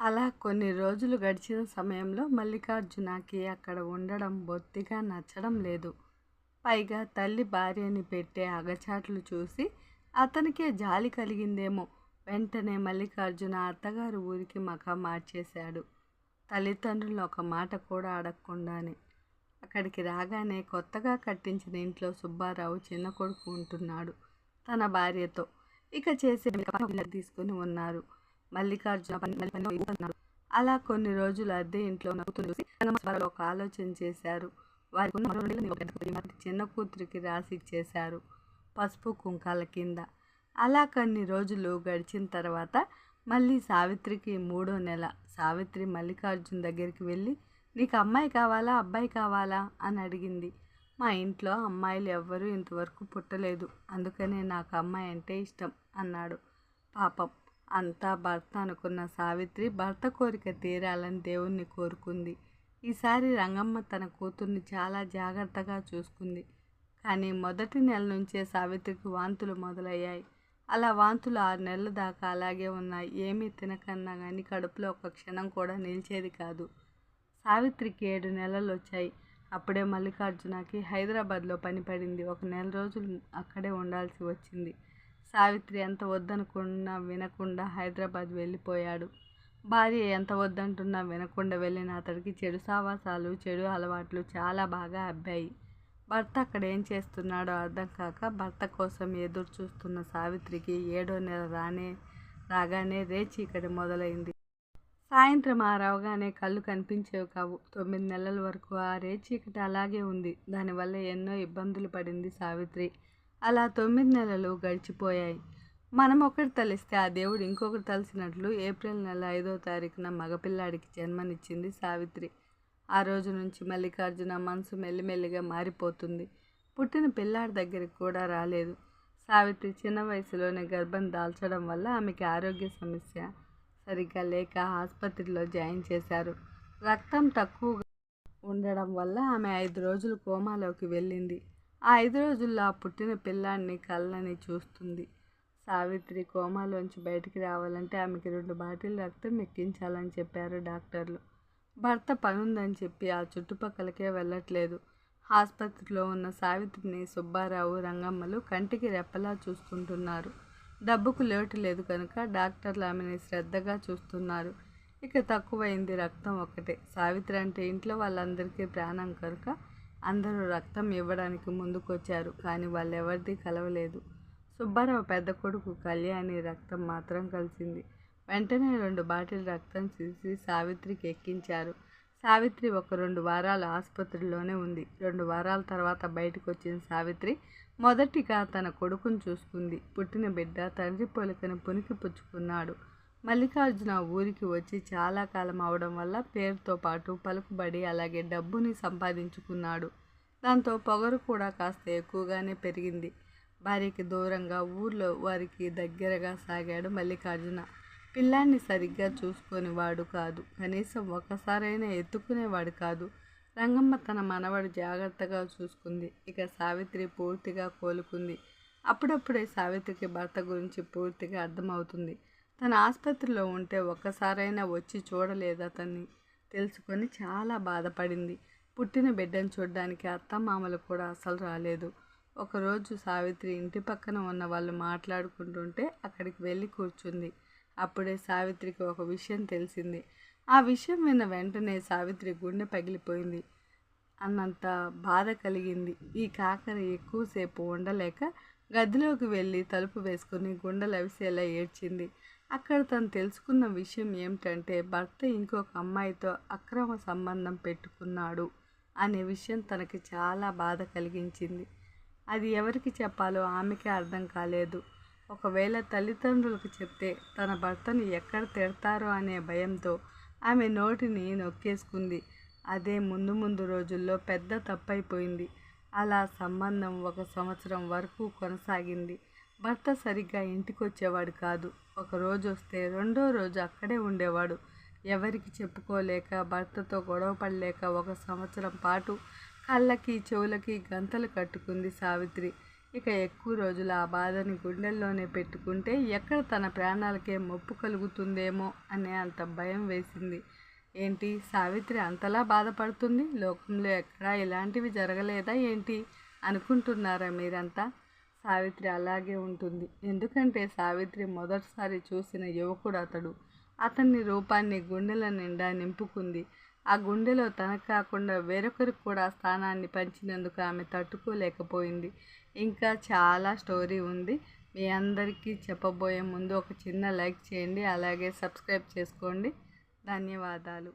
అలా కొన్ని రోజులు గడిచిన సమయంలో మల్లికార్జునకి అక్కడ ఉండడం బొత్తిగా నచ్చడం లేదు. పైగా తల్లి భార్యని పెట్టే అగచాట్లు చూసి అతనికే జాలి కలిగిందేమో. వెంటనే మల్లికార్జున అత్తగారు ఊరికి మఖా మార్చేశాడు. తల్లిదండ్రులు ఒక మాట కూడా అడగకుండానే. అక్కడికి రాగానే కొత్తగా కట్టించిన ఇంట్లో సుబ్బారావు చిన్న కొడుకు ఉంటున్నాడు. తన భార్యతో. ఇక చేసే తీసుకుని ఉన్నారు. మల్లికార్జున పని పని అలా కొన్ని రోజులు అద్దె ఇంట్లో ఉన్న చూసి ఒక ఆలోచన చేశారు. వారికి ఉన్న చిన్న కూతురికి రాసి ఇచ్చేశారు పసుపు కుంకాల కింద. అలా కొన్ని రోజులు గడిచిన తర్వాత మళ్ళీ సావిత్రికి మూడో నెల. సావిత్రి మల్లికార్జున్ దగ్గరికి వెళ్ళి నీకు అమ్మాయి కావాలా? అబ్బాయి కావాలా? అని అడిగింది. మా ఇంట్లో అమ్మాయిలు ఎవ్వరూ ఇంతవరకు పుట్టలేదు. అందుకనే నాకు అమ్మాయి అంటే ఇష్టం అన్నాడు. పాపం అంతా భర్త అనుకున్న సావిత్రి భర్త కోరిక తీరాలని దేవుణ్ణి కోరుకుంది. ఈసారి రంగమ్మ తన కూతుర్ని చాలా జాగ్రత్తగా చూసుకుంది. కానీ మొదటి నెల నుంచే సావిత్రికి వాంతులు మొదలయ్యాయి. అలా వాంతులు ఆరు నెలల దాకా అలాగే ఉన్నాయి. ఏమీ తినకన్నా కానీ కడుపులో ఒక క్షణం కూడా నిలిచేది కాదు. సావిత్రికి ఏడు నెలలు వచ్చాయి. అప్పుడే మల్లికార్జునకి హైదరాబాద్లో పని పడింది. ఒక నెల రోజులు అక్కడే ఉండాల్సి వచ్చింది. సావిత్రి ఎంత వద్దనుకున్నా వినకుండా హైదరాబాద్ వెళ్ళిపోయాడు. భార్య ఎంత వద్దంటున్నా వినకుండా వెళ్ళిన అతడికి చెడు సావాసాలు చెడు అలవాట్లు చాలా బాగా అబ్బాయి. భర్త అక్కడ ఏం చేస్తున్నాడో అర్థం కాక భర్త కోసం ఎదురు చూస్తున్న సావిత్రికి ఏడో నెల రానే రాగానే రేచీకటి మొదలైంది. సాయంత్రం ఆ రావగానే కళ్ళు కనిపించేవి కావు. తొమ్మిది నెలల వరకు ఆ రేచీకటి అలాగే ఉంది. దానివల్ల ఎన్నో ఇబ్బందులు పడింది సావిత్రి. అలా తొమ్మిది నెలలు గడిచిపోయాయి. మనం ఒకటి తలిస్తే ఆ దేవుడు ఇంకొకటి తలిసినట్లు ఏప్రిల్ నెల ఐదో తారీఖున మగపిల్లాడికి జన్మనిచ్చింది సావిత్రి. ఆ రోజు నుంచి మల్లికార్జున మనసు మెల్లిమెల్లిగా మారిపోతుంది. పుట్టిన పిల్లాడి దగ్గరికి కూడా రాలేదు. సావిత్రి చిన్న వయసులోనే గర్భం దాల్చడం వల్ల ఆమెకి ఆరోగ్య సమస్య సరిగ్గా లేక ఆసుపత్రిలో జాయిన్ చేశారు. రక్తం తక్కువగా ఉండడం వల్ల ఆమె ఐదు రోజులు కోమాలోకి వెళ్ళింది. ఆ ఐదు రోజుల్లో ఆ పుట్టిన పిల్లాడిని కళ్ళని చూస్తుంది. సావిత్రి కోమాలోంచి బయటికి రావాలంటే ఆమెకి రెండు బాటిల్ రక్తం ఎక్కించాలని చెప్పారు డాక్టర్లు. భర్త పనుందని చెప్పి ఆ చుట్టుపక్కలకే వెళ్ళట్లేదు. ఆసుపత్రిలో ఉన్న సావిత్రిని సుబ్బారావు రంగమ్మలు కంటికి రెప్పలా చూసుకుంటున్నారు. డబ్బుకు లోటు లేదు కనుక డాక్టర్లు ఆమెని శ్రద్ధగా చూస్తున్నారు. ఇక తక్కువైంది రక్తం ఒకటే సావిత్రి అంటే ఇంట్లో వాళ్ళందరికీ ప్రాణం కనుక అందరూ రక్తం ఇవ్వడానికి ముందుకొచ్చారు కానీ వాళ్ళెవరిది కలవలేదు. సుబ్బారావు పెద్ద కొడుకు కళ్యాణి రక్తం మాత్రం కలిసింది. వెంటనే రెండు బాటిల్ రక్తం తీసి సావిత్రికి ఎక్కించారు. సావిత్రి ఒక రెండు వారాలు ఆసుపత్రిలోనే ఉంది. రెండు వారాల తర్వాత బయటకు వచ్చిన సావిత్రి మొదటిగా తన కొడుకును చూసుకుంది. పుట్టిన బిడ్డ తండ్రి పోలికను పునికి పుచ్చుకున్నాడు. మల్లికార్జున ఊరికి వచ్చి చాలా కాలం అవడం వల్ల పేరుతో పాటు పలుకుబడి అలాగే డబ్బుని సంపాదించుకున్నాడు. దాంతో పొగరు కూడా కాస్త ఎక్కువగానే పెరిగింది. భార్యకి దూరంగా ఊర్లో వారికి దగ్గరగా సాగాడు మల్లికార్జున. పిల్లాన్ని సరిగ్గా చూసుకునేవాడు కాదు. కనీసం ఒక్కసారైనా ఎత్తుకునేవాడు కాదు. రంగమ్మ తన మనవడు జాగ్రత్తగా చూసుకుంది. ఇక సావిత్రి పూర్తిగా కోలుకుంది. అప్పుడప్పుడే సావిత్రికి భర్త గురించి పూర్తిగా అర్థమవుతుంది. తన ఆసుపత్రిలో ఉంటే ఒక్కసారైనా వచ్చి చూడలేదు అతన్ని. తెలుసుకొని చాలా బాధపడింది. పుట్టిన బిడ్డను చూడడానికి అత్తమామలు కూడా అసలు రాలేదు. ఒకరోజు సావిత్రి ఇంటి పక్కన ఉన్న వాళ్ళు మాట్లాడుకుంటుంటే అక్కడికి వెళ్ళి కూర్చుంది. అప్పుడే సావిత్రికి ఒక విషయం తెలిసింది. ఆ విషయం విన్న వెంటనే సావిత్రి గుండె పగిలిపోయింది. అన్నంత బాధ కలిగింది. ఈ కాకర ఎక్కువసేపు ఉండలేక గదిలోకి వెళ్ళి తలుపు వేసుకుని గుండెలు అవిసేలా ఏడ్చింది. అక్కడ తను తెలుసుకున్న విషయం ఏమిటంటే భర్త ఇంకొక అమ్మాయితో అక్రమ సంబంధం పెట్టుకున్నాడు అనే విషయం తనకి చాలా బాధ కలిగించింది. అది ఎవరికి చెప్పాలో ఆమెకే అర్థం కాలేదు. ఒకవేళ తల్లిదండ్రులకు చెప్తే తన భర్తను ఎక్కడ తిడతారో అనే భయంతో ఆమె నోటిని నొక్కేసుకుంది. అదే ముందు ముందు రోజుల్లో పెద్ద తప్పైపోయింది. అలా సంబంధం ఒక సంవత్సరం వరకు కొనసాగింది. భర్త సరిగ్గా ఇంటికి వచ్చేవాడు కాదు ఒకరోజు వస్తే రెండో రోజు అక్కడే ఉండేవాడు. ఎవరికి చెప్పుకోలేక భర్తతో గొడవ పడలేక ఒక సంవత్సరం పాటు కళ్ళకి చెవులకి గంతలు కట్టుకుంది సావిత్రి. ఇక ఎక్కువ రోజులు ఆ బాధని గుండెల్లోనే పెట్టుకుంటే ఎక్కడ తన ప్రాణాలకే ముప్పు కలుగుతుందేమో అనే అంత భయం వేసింది. ఏంటి? సావిత్రి అంతలా బాధపడుతుంది? లోకంలో ఎక్కడా ఇలాంటివి జరగలేదా ఏంటి? అనుకుంటున్నారా మీరంతా? సావిత్రి అలాగే ఉంటుంది. ఎందుకంటే సావిత్రి మొదటిసారి చూసిన యువకుడు అతడు. అతన్ని రూపాన్ని గుండెల నిండా నింపుకుంది. ఆ గుండెలో తనకు కాకుండా వేరొకరికి కూడా స్థానాన్ని పంచినందుకు ఆమె తట్టుకోలేకపోయింది. ఇంకా చాలా స్టోరీ ఉంది. మీ అందరికీ చెప్పబోయే ముందు ఒక చిన్న లైక్ చేయండి. అలాగే సబ్స్క్రైబ్ చేసుకోండి. ధన్యవాదాలు.